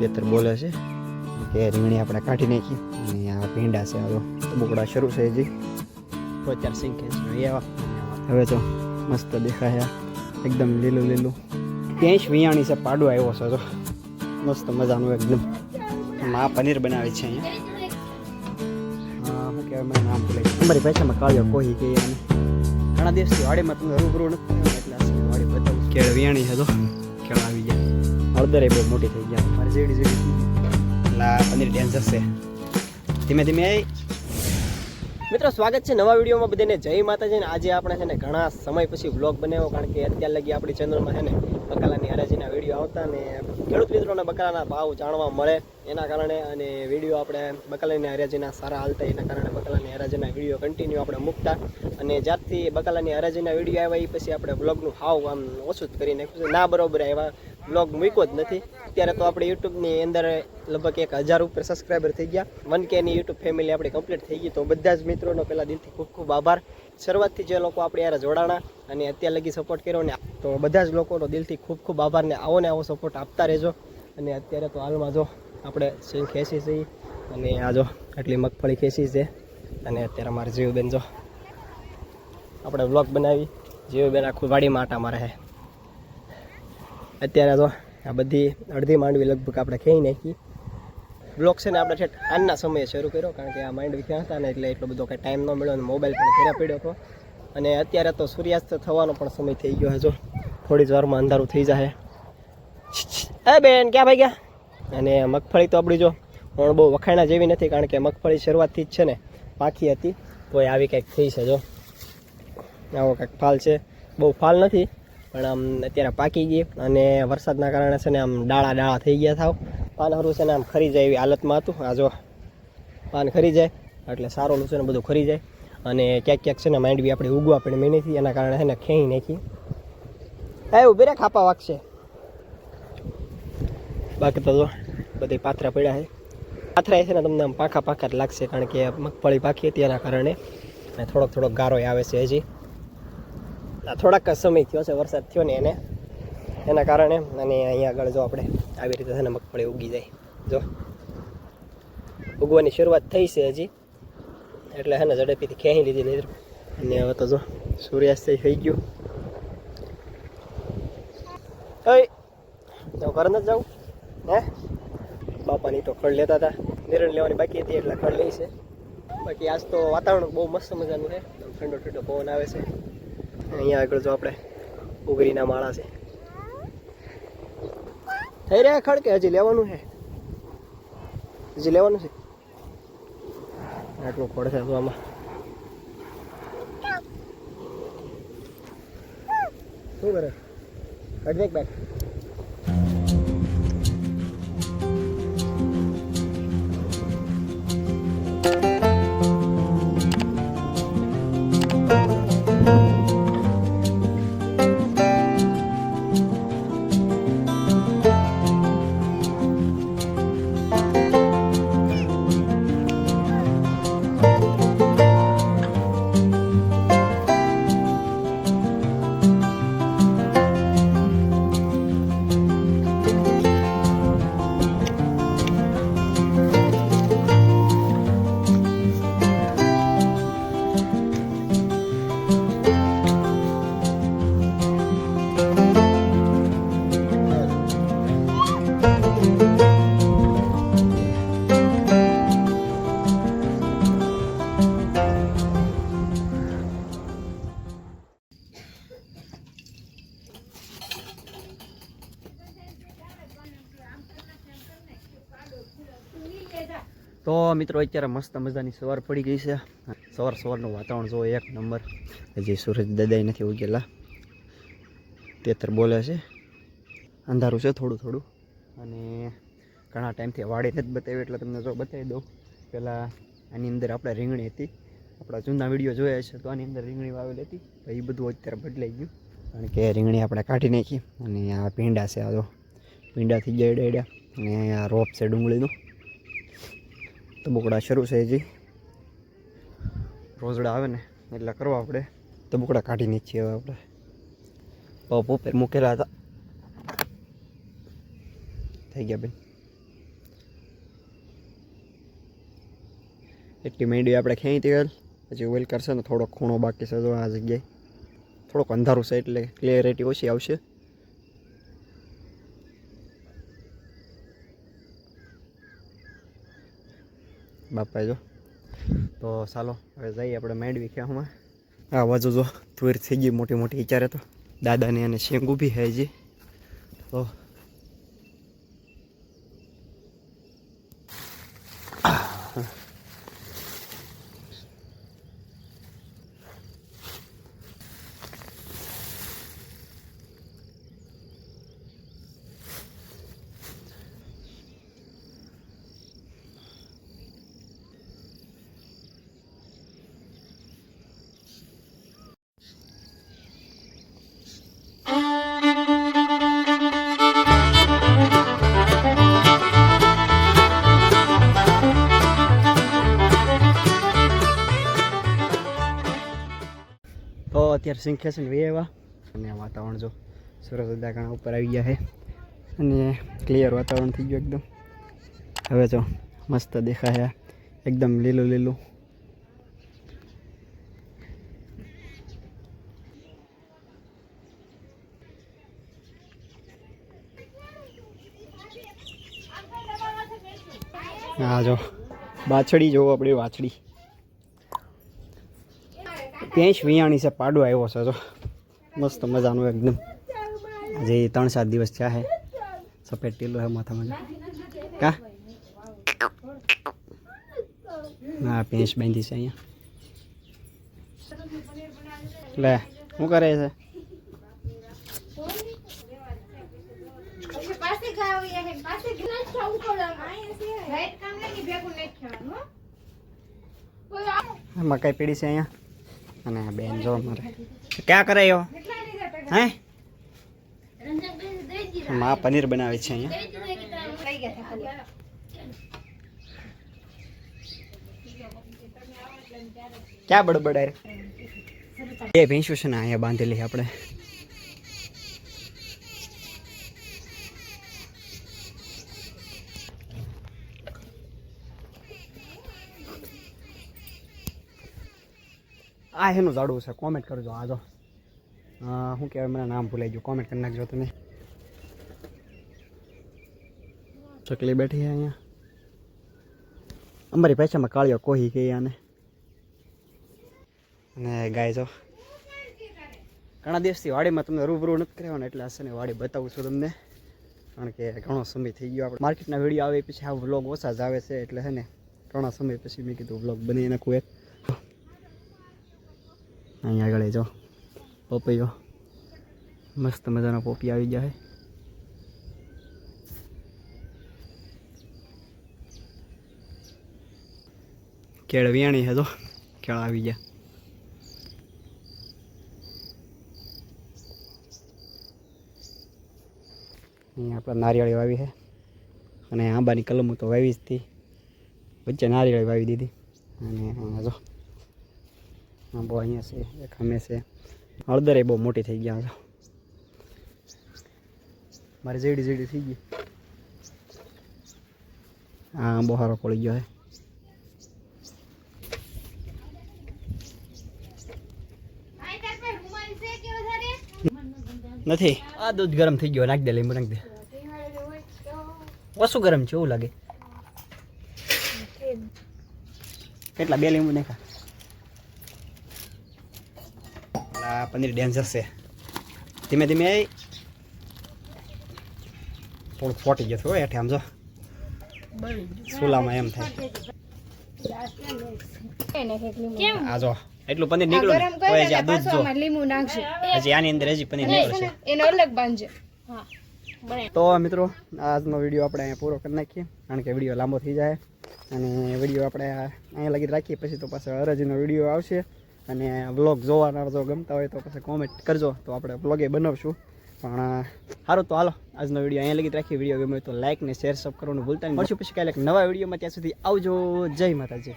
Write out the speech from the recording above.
તેતર બોલે છે કે રીંગણી આપણે કાઢી નાખી અને આ ભીંડા છે હવે બોકડા શરૂ છે હજી. તો ચાર સિંગ હવે તો મસ્ત દેખાય એકદમ લીલું લીલું. જ વિયાણી છે પાડો આવ્યો છે તો મસ્ત મજાનું એકદમ. આ પનીર બનાવે છે અહીંયા. શું કહેવાય મને નામ અમારી ભાષામાં કાળિયો કોહી એને ઘણા દિવસથી વાડીમાં તમે રૂબરૂ નથી એટલે વાડી બતાવું કેળ વિયાણી છે તો કેળ આવી ગયા. હળદરે બહુ મોટી થઈ ગયા. જેડી જેડી. લા પનીર ડેન્જર છે. ધીમે ધીમે મિત્રો, સ્વાગત છે નવા વિડીયોમાં બધાને. જય માતાજી. ને આજે આપણે છે ને ઘણા સમય પછી વ્લોગ બનાવ્યો, કારણ કે અત્યાર લગી આપણી ચેનલમાં છે ને બકાલાની હરાજીના વીડિયો આવતા ને ખેડૂત મિત્રોને બકાલાના ભાવ જાણવા મળે એના કારણે અને વીડિયો આપણે બકાલાની હરાજીના સારા હાલતા એના કારણે બકાલાની હરાજીના વીડિયો કન્ટિન્યુ આપણે મૂકતા. અને જ્યારથી બકાલાની હરાજીના વીડિયો આવ્યા એ પછી આપણે બ્લોગનું હાવ આમ ઓછું જ કરી નાખ્યું ના બરોબર આવ્યા. બ્લોગ મૂક્યો જ નથી. અત્યારે તો આપણે યુટ્યુબની અંદર લગભગ એક હજાર ઉપર સબસ્ક્રાઈબર થઈ ગયા. વન કેની યુટ્યુબ ફેમિલી આપણી કમ્પ્લીટ થઈ ગઈ. તો બધા જ મિત્રોનો પહેલાં દિલથી ખૂબ ખૂબ આભાર. શરૂઆતથી જે લોકો આપણે યાર જોડાણા અને અત્યાર લગી સપોર્ટ કર્યો ને, તો બધા જ લોકોનો દિલથી ખૂબ ખૂબ આભાર ને આવો ને આવો સપોર્ટ આપતા રહેજો. અને અત્યારે તો હાલમાં જો આપણે સિંહ ખેંચી છીએ અને આ જો આટલી મગફળી ખેંચી છે. અને અત્યારે અમારે જીવબેન જો આપણે વ્લોગ બનાવી. જીવબેન આખું વાડીમાં આટા મારે છે. અત્યારે તો આ બધી અડધી માંડવી લગભગ આપણે ખેઈ નાખી. બ્લોક છે ને આપણે છેટ આજના સમયે શરૂ કર્યો, કારણ કે આ માંડવી ક્યાં હતા ને એટલે એટલો બધો કંઈ ટાઈમ ન મળ્યો અને મોબાઈલ પણ ઘેરા પડ્યો હતો. અને અત્યારે તો સૂર્યાસ્ત થવાનો પણ સમય થઈ ગયો હજો થોડી જ વારમાં અંધારું થઈ જાય એ બેન, ક્યાં ભાઈ ગયા? અને મગફળી તો આપણી જો પણ બહુ વખાણા જેવી નથી, કારણ કે મગફળી શરૂઆતથી જ છે ને પાકી હતી. તોય આવી કંઈક થઈ છે જો. આવો કંઈક ફાલ છે. બહુ ફાલ નથી. પણ આમ અત્યારે પાકી ગઈ અને વરસાદના કારણે છે ને આમ ડાળા ડાળા થઈ ગયા થાવ. પાન હરું છે ને આમ ખરી જાય એવી હાલતમાં હતું. આ જો પાન ખરી જાય, એટલે સારું છે ને બધું ખરી જાય. અને ક્યાંક ક્યાંક છે ને માંડવી આપણે ઉગવા પડે મહિનેથી એના કારણે છે ને ખેઈ નાખી. હા ઊભી રે ખાપા વાગશે. બાકી તો જો, બધી પાથરા પડ્યા છે. પાથરા છે ને તમને આમ પાખા પાખા જ લાગશે, કારણ કે મગફળી પાકી હતી એના કારણે. થોડોક થોડોક ગારો આવે છે હજી. થોડાક સમય થયો છે, વરસાદ થયો ને એને. એના કારણે અને અહીંયા આગળ જો આપણે આવી રીતે છે મગફળી ઉગી જાય. જો. ઉગવાની શરૂઆત થઈ છે હજી. એટલે હે ને ઝડપીથી ખેંચી લીધી નહીં અને હવે તો જો સૂર્યાસ્ત થઈ ગયું. જાઉં ઘર નથી જાઉં? હે? બાપાની તો ખડ લેતા હતા. નિર્ણય લેવાની બાકી હતી એટલે ખડ લઈ છે. બાકી આજ તો વાતાવરણ બહુ મસ્ત મજાનું છે. ઠંડો ઠંડો પવન આવે છે. અહીંયા આગળ જો આપણે ઉગરીના માળા છે. થઈ રહ્યા ખડ કે હજી લેવાનું છે? હજી લેવાનું છે? આટલું ખડ છે આમાં. શું કરે? અડધેક બેગ. તો મિત્રો, અત્યારે મસ્ત મજાની સવાર પડી ગઈ છે. સવાર સવારનું વાતાવરણ જો એક નંબર. હજી સૂરજ દદાઈ નથી ઉગેલા. તેતર બોલે છે. અંધારું છે થોડું થોડું. અને ઘણા ટાઈમથી વાડી નથી બતાવી, એટલે તમને જો બતાવી દઉં. પહેલાં આની અંદર આપણે રીંગણી હતી. આપણા જૂના વીડિયો જોયા છે, તો આની અંદર રીંગણી વાવેલી હતી. તો એ બધું અત્યારે બદલાઈ ગયું. કારણ કે રીંગણી આપણે કાઢી નાખી. અને આ ભીંડા છે આ જો. પીંડાથી ગયા અને આ રોપ છે ડુંગળીનું. તબુકડા શરૂ છે હજી. રોજડા આવે ને, એટલે કરવા આપણે. તબુકડા કાઢી નીચે હવે આપણે. પપ ઉપર મૂકેલા હતા. થઈ ગયા બેન. એટલી મેંડી આપણે ખેંચી તેલ પછી ઓઇલ કરશે ને થોડો ખૂણો બાકી છે જો આ જગ્યાએ. થોડોક અંધારું છે એટલે ક્લિયરિટી ઓછી આવશે. બાપા જો. તો ચાલો, હવે જઈએ આપણે માંડવી ક્યાંમાં આ બાજુ જો તુવેર થઈ ગઈ મોટી મોટી વિચારે તો દાદાને અને શેંગ ઊભી છે હજી. તો તો અત્યારે સંખ્યા છે ને વે એવા અને વાતાવરણ જો સુરત દાકાણા ઉપર આવી ગયા છે. અને ક્લિયર વાતાવરણ થઈ ગયું એકદમ. હવે જો મસ્ત દેખાય એકદમ લીલું લીલું. હા જો વાછડી જોવો આપણી વાછડી. પેંચ વિયાણી છે પાડો આવ્યો છે જો. મસ્ત મજાનું એકદમ. જે ત્રણ સાત દિવસ થયા છે. સફેદ ટીલો છે માથામાં. કા? હા પેંચ બાંધી છે અહીંયા. લે શું કરે છે? મકાઈ પીડી છે અહીંયા. અને આ બેન જો મારે ક્યાં કરે યો? કેટલા લીધા ટકા હે? માં પનીર બનાવે છે અહીંયા. ક્યાં બડબડાય એ ભેંસું છે ને અહીંયા બાંધેલી આપણે. આ એનું ઝાડવું છે કોમેન્ટ કરજો આ જો શું કહેવાય, મને નામ ભૂલાઈ ગયું. કોમેન્ટ કરી નાખજો તમે. ચકલી બેઠી છે અહીંયા. અમારી પૈસામાં કાળિયો કોહી કહે આને. અને ગાય જો. ઘણા દિવસથી વાડીમાં તમને રૂબરૂ નથી કરાવવાના એટલે હશે ને વાડી બતાવું છું તમને. કારણ કે ઘણો સમય થઈ ગયો. આપણે માર્કેટના વીડિયો આવે, પછી આ વ્લોગ ઓછા જ આવે છે, એટલે છે ને, ઘણા સમય પછી મેં કીધું વ્લોગ બની નાખું એક. અહીંયા આગળ જો, પોપૈયો. મસ્ત મજાનો પોપી આવી ગયા છે. કેળ વિયાણી છે જો, કેળ આવી ગયા. અહીંયા આપણે નારિયેળી વાવી છે. અને આંબાની કલમો તો વાવી જ હતી. વચ્ચે નારિયેળી વાવી દીધી. અને જો આંબો અહીંયા છે, એક અમે છે. હળદર એ બહુ મોટી થઈ ગયા છે. મારી જેડી જેડી થઈ ગઈ. આ આંબો સારો પડી ગયો છે. નથી. આ દૂધ ગરમ થઈ ગયો, નાખ દે, લીંબુ નાખ દે. ઓછું ગરમ છે, એવું લાગે. કેટલા, બે લીંબુ નાખા આ પનીર ડેન્જર છે. ધીમે ધીમે એ થોડુંક ફોટી જશે હોય હેઠે આમ જો. સુલામાં એમ થાય. કેમ? આ જો એટલું પનીર નીકળ્યું હજી આ દૂધ જો. લીંબુ નાખશે હજી આની અંદર હજી પનીર નીકળશે એનો અલગ બાંધજે. તો મિત્રો આજનો વીડિયો આપણે અહીંયા પૂરો કરી નાખીએ કારણ કે વીડિયો લાંબો થઈ જાય. અને વીડિયો આપણે અહીંયા લગી રાખીએ પછી તો પાછો અરજીનો વીડિયો આવશે. અને વ્લોગ જોવાના જો ગમતા હોય તો પછી કોમેન્ટ કરજો. તો આપણે વ્લોગે બનાવશું. પણ સારું તો હાલો. આજનો વીડિયો અહીંયા લગી રાખીએ. વીડિયો ગમે તો લાઇક ને શેર સબ કરવાનું ભૂલતા નહીં. મળશું પછી કાલે નવા વિડીયોમાં. ત્યાં સુધી આવજો. જય માતાજી.